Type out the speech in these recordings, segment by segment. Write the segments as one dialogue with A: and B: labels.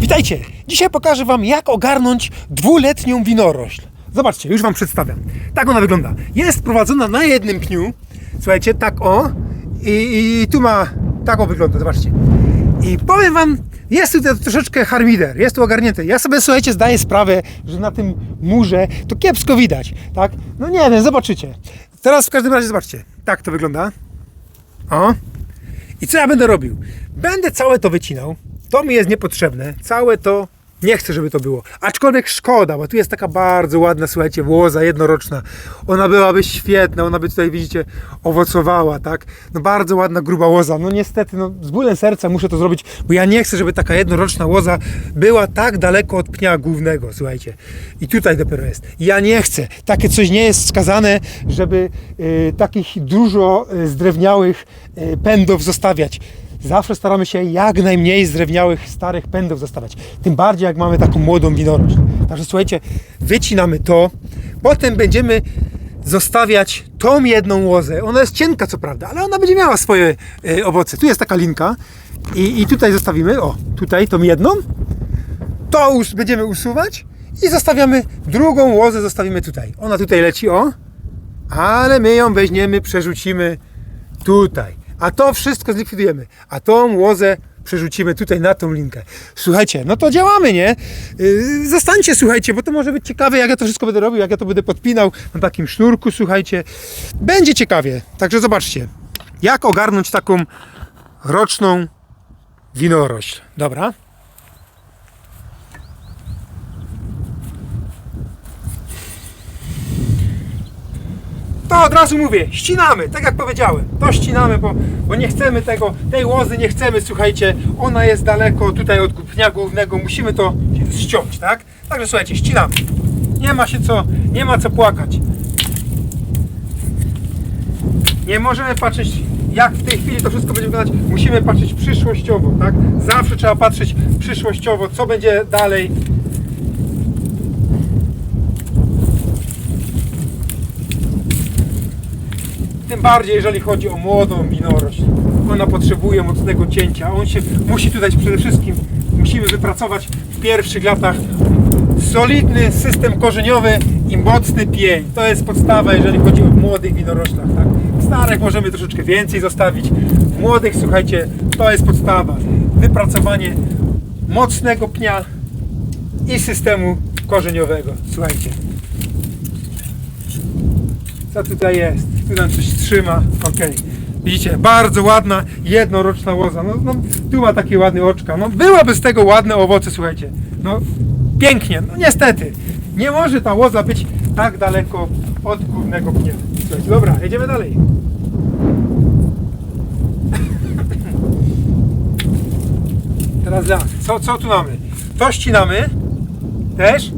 A: Witajcie! Dzisiaj pokażę Wam, jak ogarnąć dwuletnią winorośl. Zobaczcie, już Wam przedstawiam. Tak ona wygląda. Jest prowadzona na jednym pniu. Słuchajcie, tak o. I, i tu ma, tak o wygląda, zobaczcie. I powiem Wam, jest tutaj troszeczkę harmider, jest tu ogarnięte. Ja sobie, słuchajcie, zdaję sprawę, że na tym murze to kiepsko widać, tak? No nie wiem, zobaczycie. Teraz w każdym razie zobaczcie, tak to wygląda. O. I co ja będę robił? Będę całe to wycinał. To mi jest niepotrzebne. Całe to nie chcę, żeby to było. Aczkolwiek szkoda, bo tu jest taka bardzo ładna, słuchajcie, łoza jednoroczna. Ona byłaby świetna, ona by tutaj, widzicie, owocowała, tak? No bardzo ładna, gruba łoza. No niestety, no z bólem serca muszę to zrobić, bo ja nie chcę, żeby taka jednoroczna łoza była tak daleko od pnia głównego, słuchajcie. I tutaj dopiero jest. Ja nie chcę. Takie coś nie jest wskazane, żeby y, takich dużo y, zdrewniałych y, pędów zostawiać. Zawsze staramy się jak najmniej zdrewniałych, starych pędów zostawiać. Tym bardziej jak mamy taką młodą winorośl. Także słuchajcie, wycinamy to, potem będziemy zostawiać tą jedną łozę. Ona jest cienka co prawda, ale ona będzie miała swoje e, owoce. Tu jest taka linka i, i tutaj zostawimy, o, tutaj tą jedną. To będziemy usuwać i zostawiamy drugą łozę, zostawimy tutaj. Ona tutaj leci, o, ale my ją weźmiemy, przerzucimy tutaj. A to wszystko zlikwidujemy. A tą łozę przerzucimy tutaj na tą linkę. Słuchajcie, no to działamy, nie? Yy, zostańcie, słuchajcie, bo to może być ciekawe, jak ja to wszystko będę robił, jak ja to będę podpinał na takim sznurku, słuchajcie. Będzie ciekawie. Także zobaczcie, jak ogarnąć taką roczną winorośl. Dobra. To od razu mówię, ścinamy, tak jak powiedziałem. To ścinamy, bo, bo nie chcemy tego, tej łozy nie chcemy, słuchajcie, ona jest daleko tutaj od pnia głównego, musimy to ściąć, tak? Także słuchajcie, ścinamy. Nie ma się co, nie ma co płakać. Nie możemy patrzeć, jak w tej chwili to wszystko będzie wyglądać. Musimy patrzeć przyszłościowo, tak? Zawsze trzeba patrzeć przyszłościowo, co będzie dalej. Tym bardziej, jeżeli chodzi o młodą winorośl. Ona potrzebuje mocnego cięcia. On się musi tutaj przede wszystkim, musimy wypracować w pierwszych latach solidny system korzeniowy i mocny pień. To jest podstawa, jeżeli chodzi o młodych winoroślach. Tak? Starych możemy troszeczkę więcej zostawić. W młodych, słuchajcie, to jest podstawa. Wypracowanie mocnego pnia i systemu korzeniowego. Słuchajcie. Co tutaj jest? Tu nam coś trzyma. Ok. Widzicie, bardzo ładna, jednoroczna łoza. No, no, tu ma takie ładne oczka. No, byłaby z tego ładne owoce, słuchajcie. No, pięknie. No niestety, nie może ta łoza być tak daleko od głównego pnia. Słuchajcie, dobra, jedziemy dalej. Teraz tak, co, co tu mamy? To ścinamy też.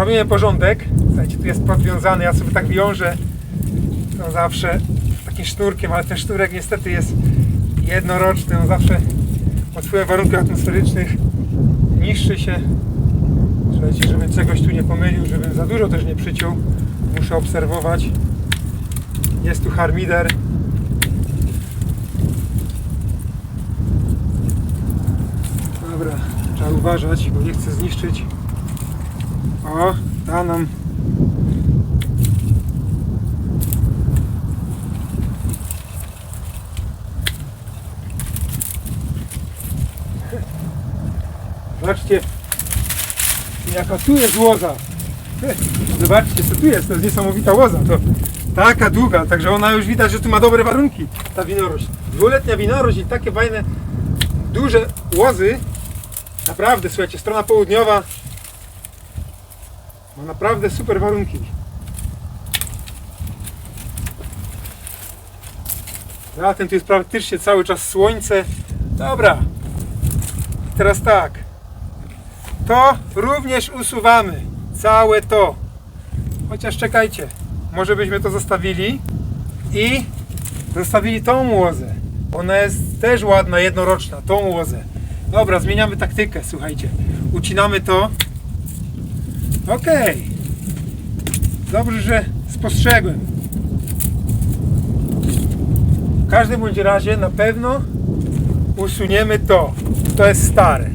A: Robimy porządek. Słuchajcie, tu jest podwiązany, ja sobie tak wiążę no zawsze takim sznurkiem, ale ten sznurek niestety jest jednoroczny, on zawsze pod wpływem warunków atmosferycznych niszczy się. Słuchajcie, żebym czegoś tu nie pomylił, żebym za dużo też nie przyciął, muszę obserwować. Jest tu harmider. Dobra, trzeba uważać, bo nie chcę zniszczyć o, ta nam Zobaczcie, jaka tu jest łoza. Zobaczcie, co tu jest, to jest niesamowita łoza. To taka długa, także ona już widać, że tu ma dobre warunki, ta winorośl. Dwuletnia winorośl i takie fajne, duże łozy. Naprawdę, słuchajcie, strona południowa ma naprawdę super warunki. Zatem tu jest praktycznie cały czas słońce. Dobra. I teraz tak. To również usuwamy. Całe to. Chociaż czekajcie. Może byśmy to zostawili i zostawili tą łozę. Ona jest też ładna, jednoroczna. Tą łozę. Dobra, zmieniamy taktykę, słuchajcie. Ucinamy to. Okej. Dobrze, że spostrzegłem. W każdym bądź razie na pewno usuniemy to. To jest stare.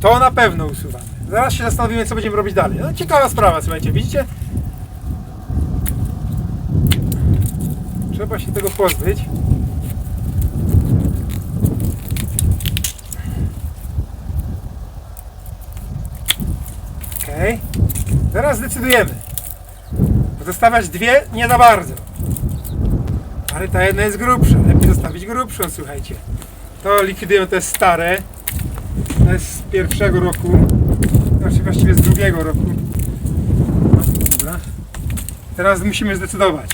A: To na pewno usuwamy. Zaraz się zastanowimy, co będziemy robić dalej. No ciekawa sprawa, słuchajcie, widzicie? Trzeba się tego pozbyć. Okej. Zaraz zdecydujemy. Zostawiać dwie nie za bardzo. Ale ta jedna jest grubsza. Lepiej zostawić grubszą, słuchajcie. To likwidujemy, to jest stare. To jest z pierwszego roku. Znaczy właściwie z drugiego roku. No, dobra. Teraz musimy zdecydować.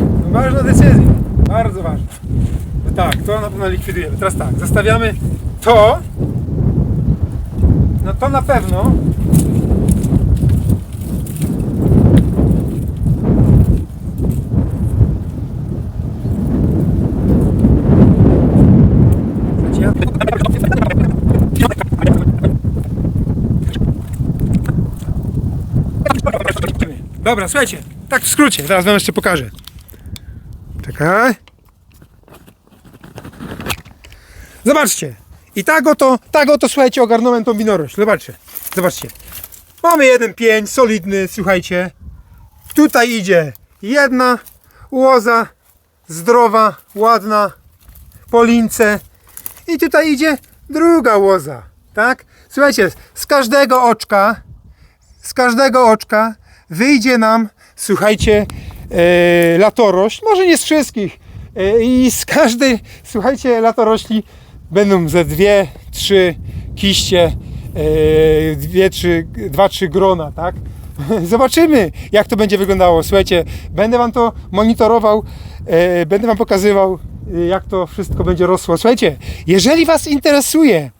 A: No, ważna decyzja. Bardzo ważna. No tak, to na pewno likwidujemy. Teraz tak, zostawiamy to. No to na pewno. Dobra, słuchajcie, tak w skrócie, teraz wam jeszcze pokażę. Czekaj. Zobaczcie. I tak oto, tak oto, słuchajcie, ogarnąłem tą winorość. Zobaczcie, zobaczcie. Mamy jeden pień, solidny, słuchajcie. Tutaj idzie jedna łoza, zdrowa, ładna, po lince. I tutaj idzie druga łoza, tak? Słuchajcie, z każdego oczka, z każdego oczka wyjdzie nam, słuchajcie, e, może nie z wszystkich, e, i z każdej, słuchajcie, latorośli będą ze dwie, trzy kiście, e, dwie, trzy, dwa, trzy grona, tak? Zobaczymy, jak to będzie wyglądało. Słuchajcie, będę Wam to monitorował, e, będę Wam pokazywał, e, jak to wszystko będzie rosło. Słuchajcie, jeżeli Was interesuje,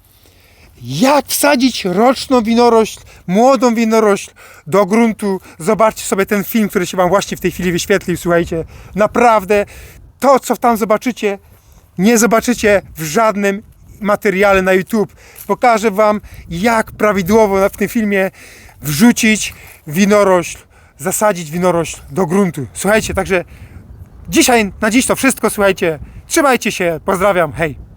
A: jak wsadzić roczną winorośl, młodą winorośl do gruntu. Zobaczcie sobie ten film, który się Wam właśnie w tej chwili wyświetlił. Słuchajcie, naprawdę to, co tam zobaczycie, nie zobaczycie w żadnym materiale na YouTube. Pokażę Wam, jak prawidłowo w tym filmie wrzucić winorośl, zasadzić winorośl do gruntu. Słuchajcie, także dzisiaj, na dziś to wszystko. Słuchajcie, trzymajcie się, pozdrawiam, hej!